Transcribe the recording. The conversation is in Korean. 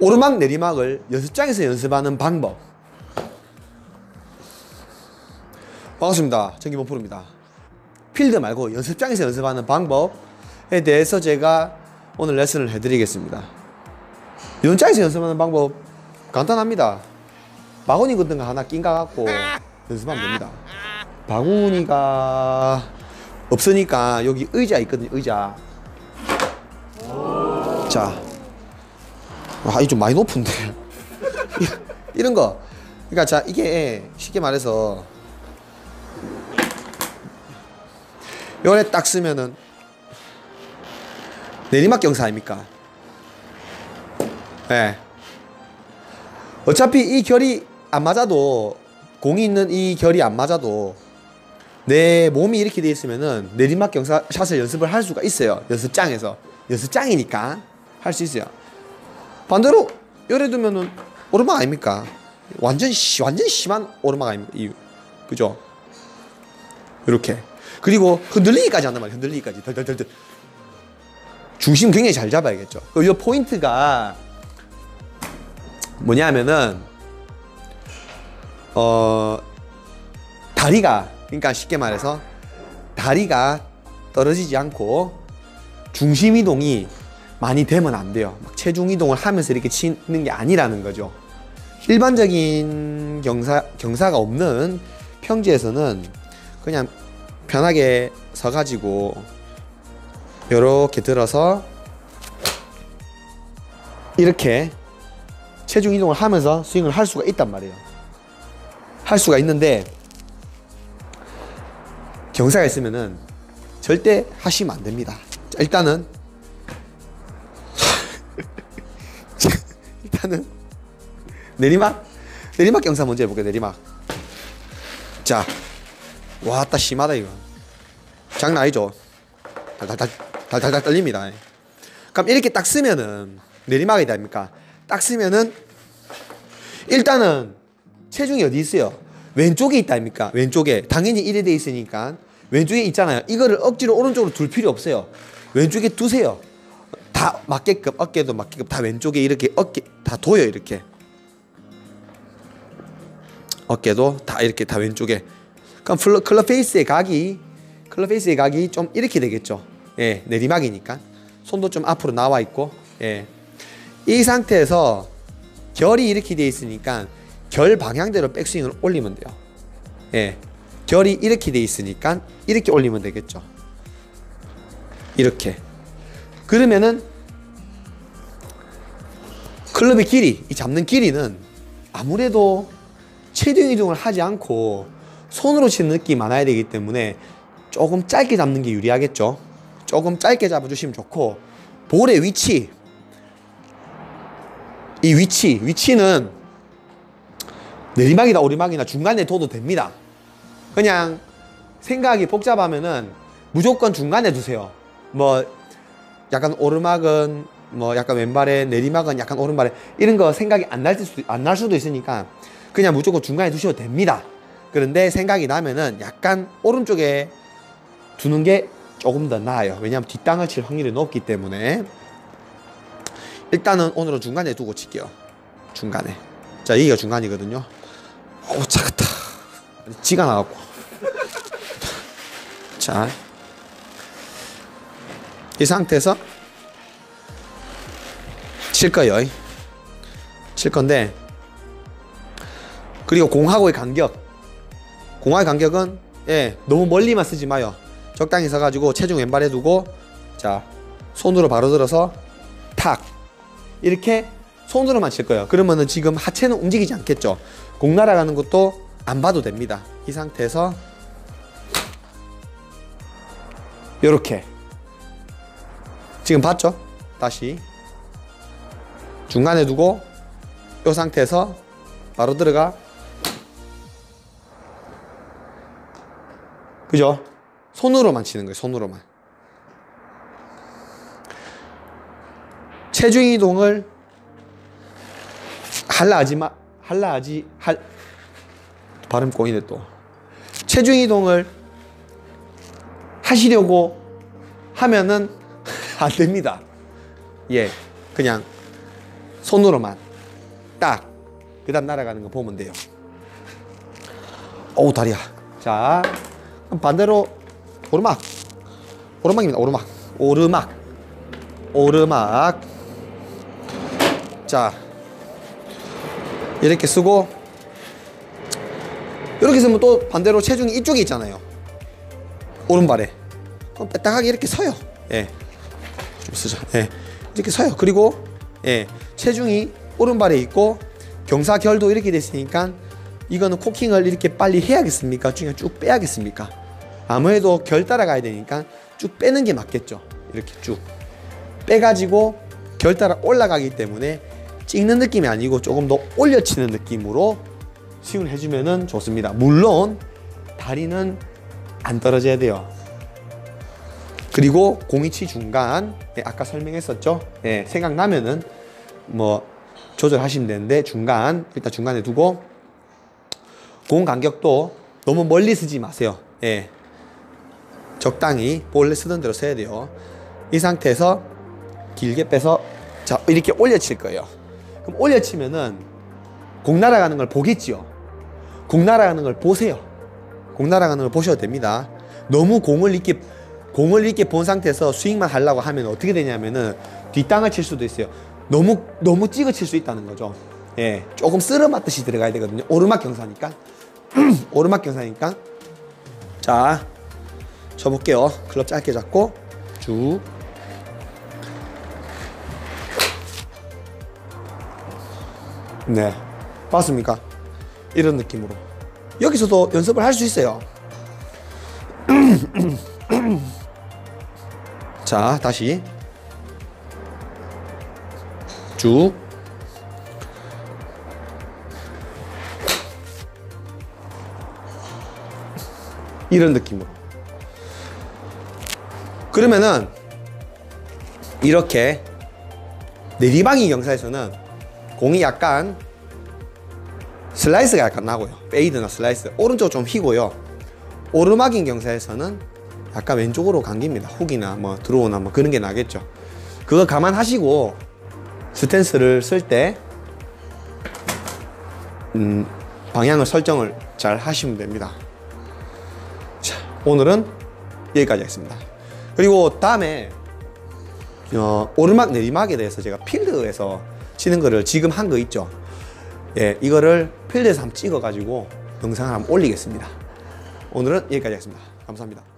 오르막 내리막을 연습장에서 연습하는 방법. 반갑습니다. 전기범프로입니다. 필드 말고 연습장에서 연습하는 방법에 대해서 제가 오늘 레슨을 해드리겠습니다. 연장에서 연습하는 방법 간단합니다. 바구니 같은 거 하나 낀가 갖고 연습하면 됩니다. 바구니가 없으니까 여기 의자 있거든요. 의자. 자, 아, 이좀 많이 높은데. 이런 거. 그러니까 자, 이게 쉽게 말해서 요래 딱 쓰면은 내리막 경사 아닙니까? 예. 네. 어차피 이 결이 안 맞아도 공이 있는 이 결이 안 맞아도 내 몸이 이렇게 돼 있으면은 내리막 경사 샷을 연습을 할 수가 있어요. 연습장에서. 연습장이니까 할 수 있어요. 반대로 요래 두면은 오르막 아닙니까? 완전 시, 완전 심한 오르막 아닙니까? 이 그죠? 이렇게 그리고 흔들리기까지 한단 말이에요. 흔들리기까지 덜덜덜덜 중심 굉장히 잘 잡아야겠죠. 이 포인트가 뭐냐면은 어 다리가 그러니까 쉽게 말해서 다리가 떨어지지 않고 중심 이동이 많이 되면 안 돼요. 막 체중 이동을 하면서 이렇게 치는 게 아니라는 거죠. 일반적인 경사 경사가 없는 평지에서는 그냥 편하게 서가지고 이렇게 들어서 이렇게 체중 이동을 하면서 스윙을 할 수가 있단 말이에요. 할 수가 있는데 경사가 있으면은 절대 하시면 안 됩니다. 자, 일단은 일단은 내리막 내리막 경사 먼저 해볼게요. 내리막. 자, 와따 심하다 이거. 장난 아니죠? 달달달 달달달 떨립니다. 그럼 이렇게 딱 쓰면은 내리막이 됩니까? 딱 쓰면은 일단은 체중이 어디 있어요? 왼쪽에 있다 아닙니까? 왼쪽에 당연히 이래 돼 있으니까 왼쪽에 있잖아요. 이거를 억지로 오른쪽으로 둘 필요 없어요. 왼쪽에 두세요. 다 맞게끔 어깨도 맞게끔 다 왼쪽에 이렇게 어깨 다 둬요 이렇게. 어깨도 다 이렇게 다 왼쪽에. 그럼 플러, 클럽 페이스의 각이 클럽 페이스의 각이 좀 이렇게 되겠죠. 예 내리막이니까. 손도 좀 앞으로 나와 있고 예 이 상태에서 결이 이렇게 돼 있으니까 결 방향대로 백스윙을 올리면 돼요. 예. 결이 이렇게 돼 있으니까 이렇게 올리면 되겠죠. 이렇게. 그러면은 클럽의 길이, 이 잡는 길이는 아무래도 체중 이동을 하지 않고 손으로 치는 느낌이 많아야 되기 때문에 조금 짧게 잡는 게 유리하겠죠. 조금 짧게 잡아주시면 좋고 볼의 위치, 이 위치, 위치는 내리막이나 오리막이나 중간에 둬도 됩니다. 그냥 생각이 복잡하면은 무조건 중간에 두세요. 뭐 약간 오르막은 뭐 약간 왼발에 내리막은 약간 오른발에 이런 거 생각이 안 날 수도 안 날 수도 있으니까 그냥 무조건 중간에 두셔도 됩니다. 그런데 생각이 나면은 약간 오른쪽에 두는 게 조금 더 나아요. 왜냐하면 뒷땅을 칠 확률이 높기 때문에 일단은 오늘은 중간에 두고 칠게요. 중간에. 자 여기가 중간이거든요. 오 차갑다. 지가 나갖고. 자. 이 상태에서 칠 거예요. 칠 건데 그리고 공하고의 간격 공하의 간격은 예 너무 멀리만 쓰지 마요. 적당히 서가지고 체중 왼발에 두고 자 손으로 바로 들어서 탁 이렇게 손으로만 칠 거예요. 그러면은 지금 하체는 움직이지 않겠죠. 공 날아가는 것도 안 봐도 됩니다. 이 상태에서 이렇게 지금 봤죠? 다시 중간에 두고 이 상태에서 바로 들어가 그죠? 손으로만 치는 거예요. 손으로만. 체중 이동을 할라 하지 마 할라 하지 할 발음 꼬이네 또. 체중 이동을 하시려고 하면은 안 됩니다. 예. 그냥 손으로만 딱 그다음 날아가는 거 보면 돼요. 어우 다리야. 자 반대로 오르막 오르막입니다. 오르막 오르막 오르막 자 이렇게 쓰고 이렇게 쓰면 또 반대로 체중이 이쪽에 있잖아요. 오른발에 그럼 빼딱하게 이렇게 서요. 예. 좀 쓰자. 예. 이렇게 서요. 그리고 예. 체중이 오른발에 있고 경사결도 이렇게 됐으니까 이거는 코킹을 이렇게 빨리 해야겠습니까? 중에 쭉 빼야겠습니까? 아무래도 결 따라가야 되니까 쭉 빼는 게 맞겠죠. 이렇게 쭉 빼가지고 결 따라 올라가기 때문에 찍는 느낌이 아니고 조금 더 올려치는 느낌으로 스윙을 해주면은 좋습니다. 물론 다리는 안 떨어져야 돼요. 그리고 공이치 중간 예, 아까 설명했었죠. 예, 생각나면은 뭐 조절하시면 되는데 중간 일단 중간에 두고 공 간격도 너무 멀리 쓰지 마세요. 예. 적당히 원래 쓰던 대로 써야 돼요. 이 상태에서 길게 빼서 자 이렇게 올려칠 거예요. 그럼 올려치면은 공 날아가는 걸 보겠지요. 공 날아가는 걸 보세요. 공 날아가는 걸 보셔도 됩니다. 너무 공을 이렇게 공을 이렇게 본 상태에서 스윙만 하려고 하면 어떻게 되냐면은 뒷땅을 칠 수도 있어요. 너무 너무 찍어 칠수 있다는 거죠. 예, 조금 쓸어 맞듯이 들어가야 되거든요. 오르막 경사니까 오르막 경사니까 자 쳐볼게요. 클럽 짧게 잡고 쭉 네. 봤습니까? 이런 느낌으로. 여기서도 연습을 할 수 있어요. 자, 다시. 쭉. 이런 느낌으로. 그러면은, 이렇게 내리막이 경사에서는 공이 약간 슬라이스가 약간 나고요. 페이드나 슬라이스. 오른쪽 좀 휘고요. 오르막인 경사에서는 약간 왼쪽으로 감깁니다. 훅이나 뭐 들어오나 뭐 그런 게 나겠죠. 그거 감안하시고 스탠스를 쓸때 음, 방향을 설정을 잘 하시면 됩니다. 자, 오늘은 여기까지 하겠습니다. 그리고 다음에 어, 오르막 내리막에 대해서 제가 필드에서 치는 거를 지금 한 거 있죠. 예, 이거를 필드에서 한번 찍어가지고 영상을 한번 올리겠습니다. 오늘은 여기까지 하겠습니다. 감사합니다.